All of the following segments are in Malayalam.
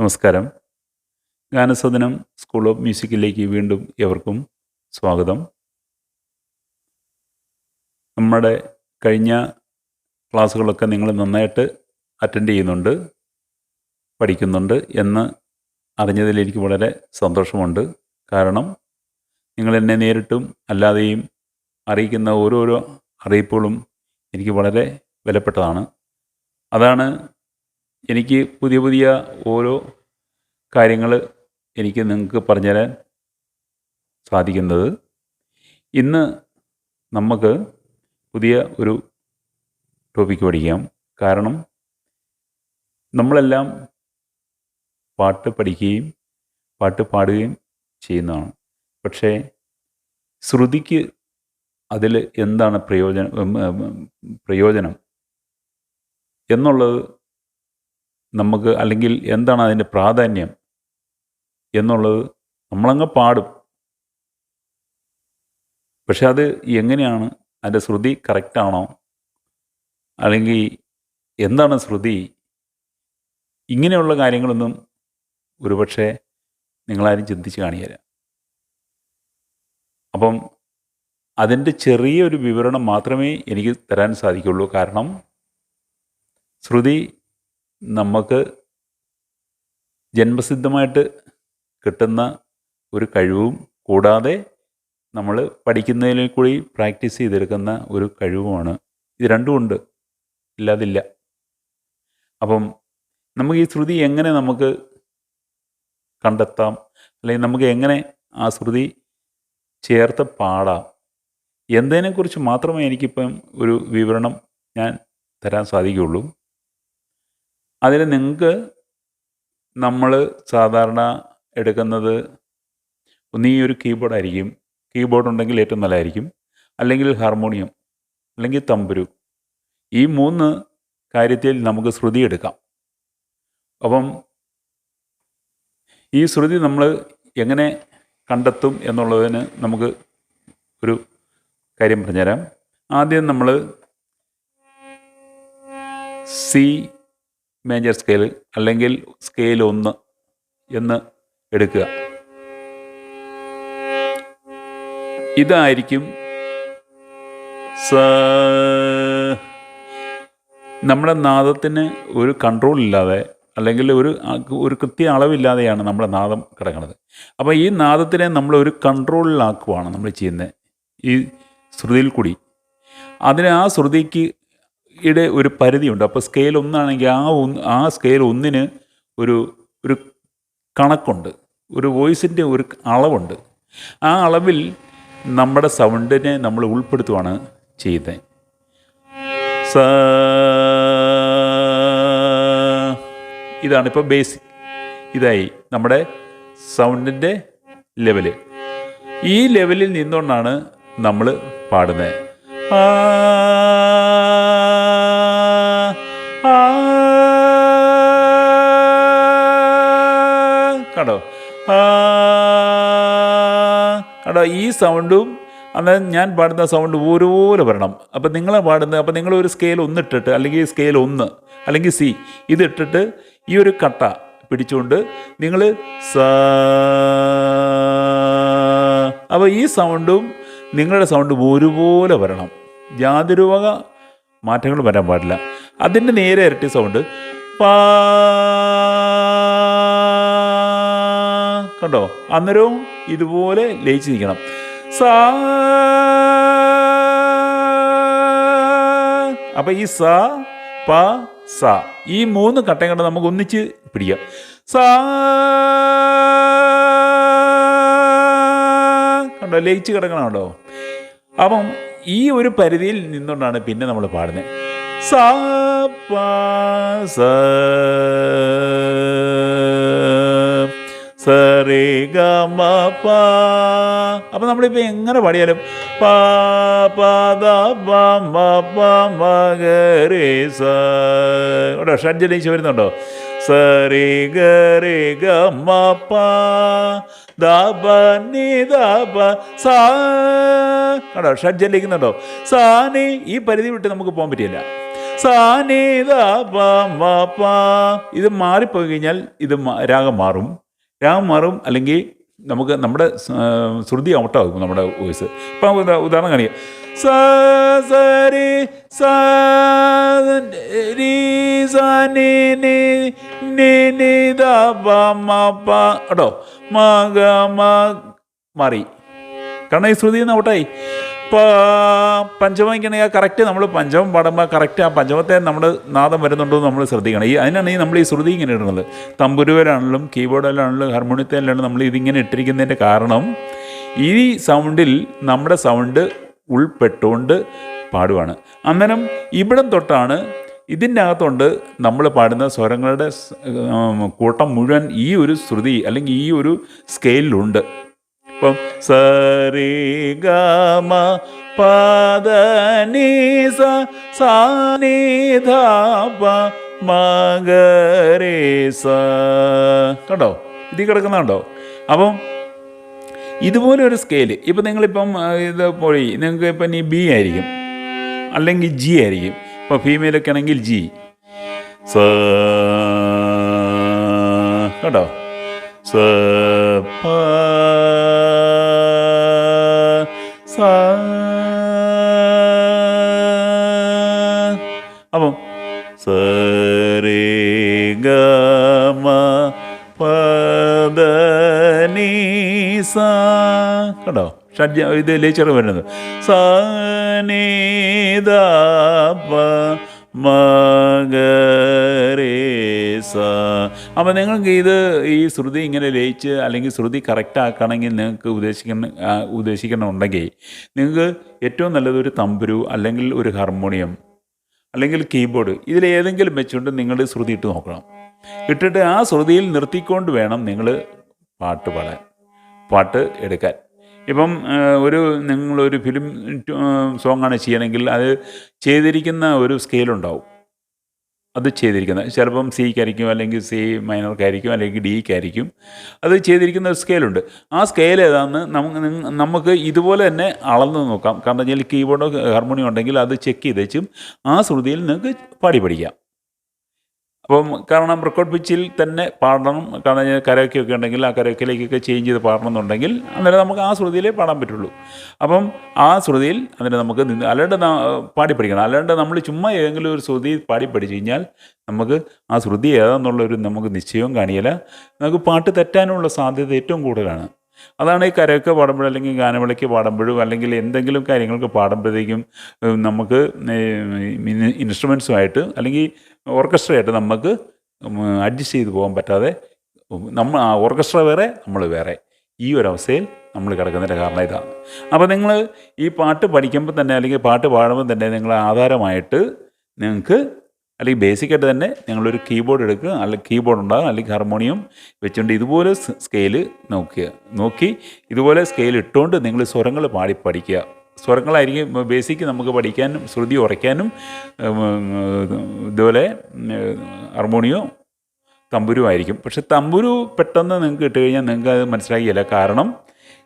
നമസ്കാരം. ഗാനസദനം സ്കൂൾ ഓഫ് മ്യൂസിക്കിലേക്ക് വീണ്ടും എവർക്കും സ്വാഗതം. നമ്മുടെ കഴിഞ്ഞ ക്ലാസ്സുകളൊക്കെ നിങ്ങൾ നന്നായിട്ട് അറ്റൻഡ് ചെയ്യുന്നുണ്ട് പഠിക്കുന്നുണ്ട് എന്ന് അറിഞ്ഞതിൽ എനിക്ക് വളരെ സന്തോഷമുണ്ട്. കാരണം നിങ്ങൾ എന്നെ നേരിട്ടും അല്ലാതെയും അറിയിക്കുന്ന ഓരോരോ അറിയിപ്പുകളും എനിക്ക് വളരെ വിലപ്പെട്ടതാണ്. അതാണ് എനിക്ക് പുതിയ പുതിയ ഓരോ കാര്യങ്ങൾ എനിക്ക് നിങ്ങൾക്ക് പറഞ്ഞു പറഞ്ഞുതരാൻ സാധിക്കുന്നത് ഇന്ന് നമുക്ക് പുതിയ ഒരു ടോപ്പിക്ക് പഠിക്കാം. കാരണം നമ്മളെല്ലാം പാട്ട് പഠിക്കുകയും പാട്ട് പാടുകയും ചെയ്യുന്നതാണ്. പക്ഷേ ശ്രുതിക്ക് അതിൽ എന്താണ് പ്രയോജനം പ്രയോജനം എന്നുള്ളത് നമുക്ക് അല്ലെങ്കിൽ എന്താണ് അതിന്റെ പ്രാധാന്യം എന്നുള്ളത് നമ്മളങ്ങ് പാടും. പക്ഷെ അത് എങ്ങനെയാണ് അതിന്റെ ശ്രുതി കറക്റ്റാണോ? അല്ലെങ്കിൽ എന്താണ് ശ്രുതി? ഇങ്ങനെയുള്ള കാര്യങ്ങളൊന്നും ഒരുപക്ഷെ നിങ്ങളാരും ചിന്തിച്ച് കാണിയല്ല അപ്പം അതിന്റെ ചെറിയൊരു വിവരണം മാത്രമേ എനിക്ക് തരാൻ സാധിക്കുള്ളൂ. കാരണം ശ്രുതി നമുക്ക് ജന്മസിദ്ധമായിട്ട് കിട്ടുന്ന ഒരു കഴിവും കൂടാതെ നമ്മൾ പഠിക്കുന്നതിൽ കൂടി പ്രാക്ടീസ് ചെയ്തെടുക്കുന്ന ഒരു കഴിവുമാണ്. ഇത് രണ്ടും ഉണ്ട്. ഇല്ലാതില്ല. അപ്പം നമുക്ക് ഈ ശ്രുതി എങ്ങനെ നമുക്ക് കണ്ടെത്താം? അല്ലെങ്കിൽ നമുക്ക് എങ്ങനെ ആ ശ്രുതി ചേർത്ത് പാടാം? എന്നതിനെക്കുറിച്ച് മാത്രമേ എനിക്കിപ്പം ഒരു വിവരണം ഞാൻ തരാൻ സാധിക്കുകയുള്ളൂ. അതിന് നിങ്ങൾക്ക് നമ്മൾ സാധാരണ എടുക്കുന്നത് ഒന്നീ ഒരു കീബോർഡ് ആയിരിക്കും. കീബോർഡ് ഉണ്ടെങ്കിൽ ഏറ്റവും നല്ലതായിരിക്കും. അല്ലെങ്കിൽ ഹാർമോണിയം അല്ലെങ്കിൽ തമ്പുരു ഈ മൂന്ന് കാര്യത്തിൽ നമുക്ക് ശ്രുതി എടുക്കാം. അപ്പം ഈ ശ്രുതി നമ്മൾ എങ്ങനെ കണ്ടെത്തും എന്നുള്ളതിന് നമുക്ക് ഒരു കാര്യം പറഞ്ഞുതരാം. ആദ്യം നമ്മൾ സി മേജർ സ്കെയിൽ അല്ലെങ്കിൽ സ്കെയിൽ ഒന്ന് എന്ന് എടുക്കുക. ഇതായിരിക്കും സ. നമ്മുടെ നാദത്തിന് ഒരു കൺട്രോൾ ഇല്ലാതെ അല്ലെങ്കിൽ ഒരു ഒരു കൃത്യ അളവില്ലാതെയാണ് നമ്മുടെ നാദം കിടക്കുന്നത്. അപ്പോൾ ഈ നാദത്തിനെ നമ്മൾ ഒരു കൺട്രോളിലാക്കുവാണ് നമ്മൾ ചെയ്യുന്നത്. ഈ ശ്രുതിയിൽ കൂടി. അതിന് ആ ശ്രുതിക്ക് യുടെ ഒരു പരിധിയുണ്ട്. അപ്പോൾ സ്കെയിൽ ഒന്നാണെങ്കിൽ ആ ഒന്ന് ആ സ്കെയിൽ ഒന്നിന് ഒരു ഒരു കണക്കുണ്ട്. ഒരു വോയിസിന്റെ ഒരു അളവുണ്ട്. ആ അളവിൽ നമ്മുടെ സൗണ്ടിനെ നമ്മൾ ഉൾപ്പെടുത്തുവാണ് ചെയ്യുന്നത്. സ ഇതാണ് ഇപ്പോൾ ബേസിക് ഇതായി നമ്മുടെ സൗണ്ടിന്റെ ലെവൽ ഈ ലെവലിൽ നിന്നുകൊണ്ടാണ് നമ്മൾ പാടുന്നത്. ആ, കണ്ടോ? കണ്ടോ? ഈ സൗണ്ടും അന്നേരം ഞാൻ പാടുന്ന സൗണ്ട് ഒരുപോലെ വരണം. അപ്പം നിങ്ങൾ പാടുന്ന അപ്പം നിങ്ങൾ ഒരു സ്കെയിൽ ഒന്ന് ഇട്ടിട്ട് അല്ലെങ്കിൽ സ്കെയിൽ ഒന്ന് അല്ലെങ്കിൽ സി ഇതിട്ടിട്ട് ഈ ഒരു കട്ട പിടിച്ചുകൊണ്ട് നിങ്ങൾ സ അപ്പോൾ ഈ സൗണ്ടും നിങ്ങളുടെ സൗണ്ടും ഒരുപോലെ വരണം. യാതൊരു മാറ്റങ്ങൾ വരാൻ പാടില്ല. അതിന്റെ നേരെ ഇരട്ടി സൗണ്ട് പാ കണ്ടോ? അന്നേരവും ഇതുപോലെ ലയിച്ച് നിൽക്കണം. സാ അപ്പം ഈ സ പ സ. ഈ മൂന്ന് കട്ടയും കണ്ട് നമുക്ക് ഒന്നിച്ച് പിടിക്കാം. സാ കണ്ടോ? ലയിച്ച് കിടക്കണം കേട്ടോ. അപ്പം ഈ ഒരു പരിധിയിൽ നിന്നുകൊണ്ടാണ് പിന്നെ നമ്മൾ പാടുന്നത്. സാ ഗ പ. അപ്പം നമ്മളിപ്പോൾ എങ്ങനെ പാടിയാലും പ പദ ദ പ മ പ മ ഗ രേ സ. വരുന്നുണ്ടോ? സരേ ഗ പ. ദ നീ നി ദ പ സാ കേട്ടോ ഷഡ്ജലിക്കുന്നുണ്ടോ സാ ഈ പരിധി വിട്ട് നമുക്ക് പോകാൻ പറ്റില്ല. സാനേത ഇത് മാറിപ്പോയി കഴിഞ്ഞാൽ ഇത് രാഗം മാറും. രാഗം മാറും അല്ലെങ്കിൽ നമുക്ക് നമ്മുടെ ശ്രുതി ഔട്ടാകും നമ്മുടെ വോയിസ്. ഇപ്പം ഉദാഹരണം കാണിക്കുക സ സരി സ രി സ ദ മ പ കേട്ടോ? മ ഗ മാറി കാരണം ഈ ശ്രുതി ഔട്ടായി. പ ആ കറക്റ്റ് നമ്മൾ പഞ്ചമം പാടുമ്പോൾ കറക്റ്റ് ആ പഞ്ചമത്തെ നമ്മൾ നാദം വരുന്നുണ്ടോ എന്ന് നമ്മൾ ശ്രദ്ധിക്കണം. ഈ അതിനാണ് ഈ നമ്മൾ ഈ ശ്രുതി ഇങ്ങനെ ഇടുന്നത്. തമ്പുരുവലാണെങ്കിലും കീബോർഡിലാണെങ്കിലും ഹാർമോണിയത്തിലാണെങ്കിലും നമ്മൾ ഇതിങ്ങനെ ഇട്ടിരിക്കുന്നതിന്റെ കാരണം ഈ സൗണ്ടിൽ നമ്മുടെ സൗണ്ട് ഉൾപ്പെട്ടുകൊണ്ട് പാടുവാണ്. അന്നേരം ഇവിടം തൊട്ടാണ് ഇതിന്റെ അകത്തുണ്ട് നമ്മൾ പാടുന്ന സ്വരങ്ങളുടെ കൂട്ടം മുഴുവൻ ഈ ഒരു ശ്രുതി അല്ലെങ്കിൽ ഈ ഒരു സ്കെയിലുണ്ട് ഇപ്പം സരി ഗമ പദനി നി സ സാ നി ധ പ മഗരേ സ കണ്ടോ? ഇതിൽ കിടക്കുന്നുണ്ടോ? അപ്പം ഇതുപോലെ ഒരു സ്കെയിൽ ഇപ്പം നിങ്ങളിപ്പം ഇത് പോയി. നിങ്ങൾക്ക് ഇപ്പം ഇനി ബി ആയിരിക്കും. അല്ലെങ്കിൽ ജി ആയിരിക്കും. ഇപ്പോൾ ഫീമെയിലൊക്കെ ആണെങ്കിൽ ജി സ കേട്ടോ സ അപ്പം സ രേ ഗ മ പദ നീ സ കേട്ടോ ഷഡ്ജ ഇത് ലേച്ചറ് വരുന്നത്. സ മകരേസ. അപ്പം നിങ്ങൾക്ക് ഇത് ഈ ശ്രുതി ഇങ്ങനെ ലയിച്ച് അല്ലെങ്കിൽ ശ്രുതി കറക്റ്റ് ആക്കണമെങ്കിൽ നിങ്ങൾക്ക് ഉദ്ദേശിക്കുന്ന ഉദ്ദേശിക്കണമെന്നുണ്ടെങ്കിൽ നിങ്ങൾക്ക് ഏറ്റവും നല്ലത് ഒരു തമ്പുരു അല്ലെങ്കിൽ ഒരു ഹാർമോണിയം അല്ലെങ്കിൽ കീബോർഡ് ഇതിലേതെങ്കിലും വെച്ചുകൊണ്ട് നിങ്ങൾ ശ്രുതി ഇട്ട് നോക്കണം. ഇട്ടിട്ട് ആ ശ്രുതിയിൽ നിർത്തിക്കൊണ്ട് വേണം നിങ്ങൾ പാട്ട് പാടാൻ. പാട്ട് എടുക്കാൻ. ഇപ്പം ഒരു നിങ്ങളൊരു ഫിലിം സോങ്ങാണ് ചെയ്യണമെങ്കിൽ അത് ചെയ്തിരിക്കുന്ന ഒരു സ്കെയിലുണ്ടാവും. അത് ചെയ്തിരിക്കുന്നത്. ചിലപ്പം സിക്കായിരിക്കും അല്ലെങ്കിൽ സി മൈനർക്കായിരിക്കും അല്ലെങ്കിൽ ഡിക്കായിരിക്കും അത് ചെയ്തിരിക്കുന്ന ഒരു സ്കെയിലുണ്ട് ആ സ്കെയിൽ ഏതാണെന്ന് നമുക്ക് നമുക്ക് ഇതുപോലെ തന്നെ അളന്ന് നോക്കാം. കാരണം വെച്ചാൽ കീബോർഡോ ഹാർമോണിയോ ഉണ്ടെങ്കിൽ അത് ചെക്ക് ചെയ്തേച്ചും ആ ശ്രുതിയിൽ നിങ്ങൾക്ക് പാടി പഠിക്കാം. അപ്പം കാരണം റെക്കോർഡ് പിച്ചിൽ തന്നെ പാടണം കാരണം കരയൊക്കെ ഒക്കെ ഉണ്ടെങ്കിൽ ആ കരയൊക്കിലേക്കൊക്കെ ചേഞ്ച് ചെയ്ത് പാടണം എന്നുണ്ടെങ്കിൽ അന്നേരം നമുക്ക് ആ ശ്രുതിയിലേ പാടാൻ പറ്റുള്ളൂ. അപ്പം ആ ശ്രുതിയിൽ അന്നേരം നമുക്ക് അല്ലാണ്ട് പാടി പഠിക്കണം. അല്ലാണ്ട് നമ്മൾ ചുമ്മാ ഏതെങ്കിലും ഒരു ശ്രുതി പാടി പഠിച്ചു കഴിഞ്ഞാൽ നമുക്ക് ആ ശ്രുതി ഏതാണെന്നുള്ളൊരു നമുക്ക് നിശ്ചയവും കാണിയില്ല. നമുക്ക് പാട്ട് തെറ്റാനുള്ള സാധ്യത ഏറ്റവും കൂടുതലാണ്. അതാണ് ഈ കരയൊക്കെ പാടുമ്പോഴും അല്ലെങ്കിൽ ഗാനമേളയ്ക്ക് പാടുമ്പോഴും അല്ലെങ്കിൽ എന്തെങ്കിലും കാര്യങ്ങൾക്ക് പാടുമ്പോഴത്തേക്കും നമുക്ക് ഇൻസ്ട്രുമെൻസുമായിട്ട് അല്ലെങ്കിൽ ഓർക്കസ്ട്രയായിട്ട് നമുക്ക് അഡ്ജസ്റ്റ് ചെയ്ത് പോകാൻ പറ്റാതെ നമ്മൾ ആ ഓർക്കസ്ട്ര വേറെ നമ്മൾ വേറെ. ഈ ഒരു അവസ്ഥയിൽ നമ്മൾ കിടക്കുന്നതിന്റെ കാരണം ഇതാണ്. അപ്പോൾ നിങ്ങൾ ഈ പാട്ട് പഠിക്കുമ്പോൾ തന്നെ അല്ലെങ്കിൽ പാട്ട് പാടുമ്പോൾ തന്നെ നിങ്ങൾ ആധാരമായിട്ട് നിങ്ങൾക്ക് അല്ലെങ്കിൽ ബേസിക്കായിട്ട് തന്നെ നിങ്ങളൊരു കീബോർഡ് എടുക്കുക. അല്ലെങ്കിൽ കീബോർഡ് ഉണ്ടാകും. അല്ലെങ്കിൽ ഹാർമോണിയം വെച്ചുകൊണ്ട് ഇതുപോലെ സ്കെയിൽ നോക്കുക. നോക്കി ഇതുപോലെ സ്കെയിൽ ഇട്ടുകൊണ്ട് നിങ്ങൾ സ്വരങ്ങൾ പാടി പഠിക്കുക. സ്വരങ്ങളായിരിക്കും ബേസിക് നമുക്ക് പഠിക്കാനും ശ്രുതി ഉറയ്ക്കാനും ഇതുപോലെ ഹാർമോണിയോ തമ്പുരു ആയിരിക്കും. പക്ഷെ തമ്പുരു പെട്ടെന്ന് നിങ്ങൾക്ക് ഇട്ട് കഴിഞ്ഞാൽ നിങ്ങൾക്ക് അത് മനസ്സിലാക്കിയില്ല. കാരണം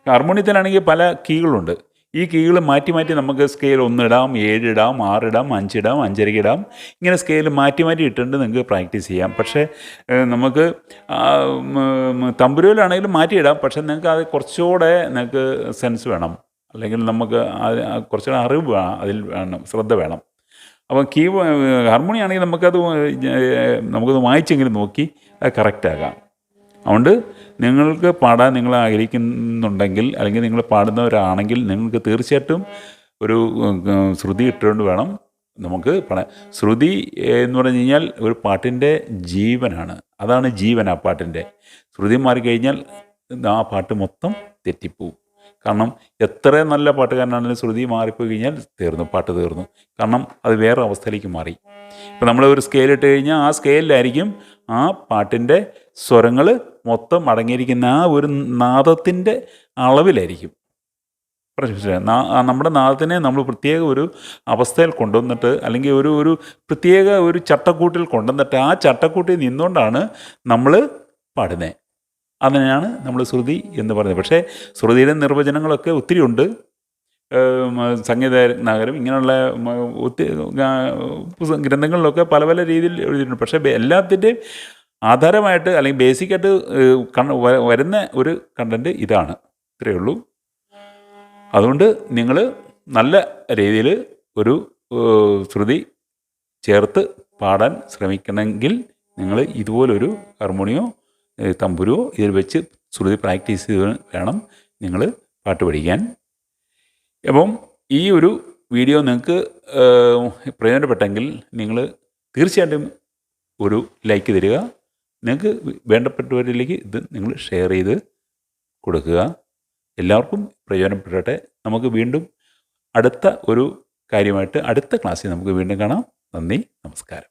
ഹാർമോണിയത്തിലാണെങ്കിൽ പല കീകളുണ്ട് ഈ കീകൾ മാറ്റി മാറ്റി നമുക്ക് സ്കെയിൽ ഒന്നിടാം ഏഴിടാം ആറിടാം അഞ്ചിടാം ഇടാം ഇങ്ങനെ സ്കെയിൽ മാറ്റി മാറ്റി ഇട്ടുണ്ട് നിങ്ങൾക്ക് പ്രാക്ടീസ് ചെയ്യാം. പക്ഷേ നമുക്ക് തമ്പുരുവിലാണെങ്കിലും മാറ്റിയിടാം. പക്ഷേ നിങ്ങൾക്ക് അത് കുറച്ചുകൂടെ നിങ്ങൾക്ക് സെൻസ് വേണം. അല്ലെങ്കിൽ നമുക്ക് കുറച്ചുകൂടെ അറിവ് അതിൽ വേണം ശ്രദ്ധ വേണം. അപ്പം കീ ഹാർമോണിയാണെങ്കിൽ നമുക്കത് നമുക്കത് വായിച്ചെങ്കിലും നോക്കി അത് കറക്റ്റ് ആക്കാം അതുകൊണ്ട് നിങ്ങൾക്ക് പാടാൻ നിങ്ങൾ ആഗ്രഹിക്കുന്നുണ്ടെങ്കിൽ അല്ലെങ്കിൽ നിങ്ങൾ പാടുന്നവരാണെങ്കിൽ നിങ്ങൾക്ക് തീർച്ചയായിട്ടും ഒരു ശ്രുതി ഇട്ടുകൊണ്ട് വേണം നമുക്ക് പാടാൻ. ശ്രുതി എന്ന് പറഞ്ഞു കഴിഞ്ഞാൽ ഒരു പാട്ടിന്റെ ജീവനാണ്. അതാണ് ജീവൻ ആ പാട്ടിന്റെ. ശ്രുതി മാറിക്കഴിഞ്ഞാൽ ആ പാട്ട് മൊത്തം തെറ്റിപ്പോവും. കാരണം എത്ര നല്ല പാട്ടുകാരനാണെങ്കിലും ശ്രുതി മാറിപ്പോയി കഴിഞ്ഞാൽ തീർന്നു പാട്ട് തീർന്നു. കാരണം അത് വേറെ അവസ്ഥയിലേക്ക് മാറി. ഇപ്പം നമ്മൾ ഒരു സ്കെയിൽ ഇട്ട് കഴിഞ്ഞാൽ ആ സ്കെയിലായിരിക്കും ആ പാട്ടിന്റെ സ്വരങ്ങൾ മൊത്തം അടങ്ങിയിരിക്കുന്ന ആ ഒരു നാദത്തിന്റെ അളവിലായിരിക്കും. നമ്മുടെ നാദത്തിനെ നമ്മൾ പ്രത്യേക ഒരു അവസ്ഥയിൽ കൊണ്ടുവന്നിട്ട് അല്ലെങ്കിൽ ഒരു ഒരു പ്രത്യേക ഒരു ചട്ടക്കൂട്ടിൽ കൊണ്ടുവന്നിട്ട് ആ ചട്ടക്കൂട്ടിൽ നിന്നുകൊണ്ടാണ് നമ്മൾ പാടുന്നത്. അതിനെയാണ് നമ്മൾ ശ്രുതി എന്ന് പറയുന്നത്. പക്ഷേ ശ്രുതിയുടെ നിർവചനങ്ങളൊക്കെ ഒത്തിരി ഉണ്ട്. സംഗീത നഗരം ഇങ്ങനെയുള്ള ഒത്തിരി ഗ്രന്ഥങ്ങളിലൊക്കെ പല പല രീതിയിൽ എഴുതിയിട്ടുണ്ട്. പക്ഷേ എല്ലാത്തിന്റെയും ആധാരമായിട്ട് അല്ലെങ്കിൽ ബേസിക്കായിട്ട് വരുന്ന ഒരു കണ്ടന്റ് ഇതാണ്. ഇത്രയേ ഉള്ളൂ. അതുകൊണ്ട് നിങ്ങൾ നല്ല രീതിയിൽ ഒരു ശ്രുതി ചേർത്ത് പാടാൻ ശ്രമിക്കണമെങ്കിൽ നിങ്ങൾ ഇതുപോലൊരു ഹാർമോണിയോ ഏഹ്, തമ്പുരുവോ ഇതിൽ വെച്ച് ശ്രുതി പ്രാക്ടീസ് ചെയ്ത് വേണം നിങ്ങൾ പാട്ട് പഠിക്കാൻ. അപ്പം ഈ ഒരു വീഡിയോ നിങ്ങൾക്ക് പ്രയോജനപ്പെട്ടെങ്കിൽ നിങ്ങൾ തീർച്ചയായിട്ടും ഒരു ലൈക്ക് തരിക. നിങ്ങൾക്ക് വേണ്ടപ്പെട്ടവരിലേക്ക് ഇത് നിങ്ങൾ ഷെയർ ചെയ്ത് കൊടുക്കുക. എല്ലാവർക്കും പ്രയോജനപ്പെടട്ടെ. നമുക്ക് വീണ്ടും അടുത്ത ഒരു കാര്യമായിട്ട് അടുത്ത ക്ലാസ്സിൽ നമുക്ക് വീണ്ടും കാണാം. നന്ദി നമസ്കാരം.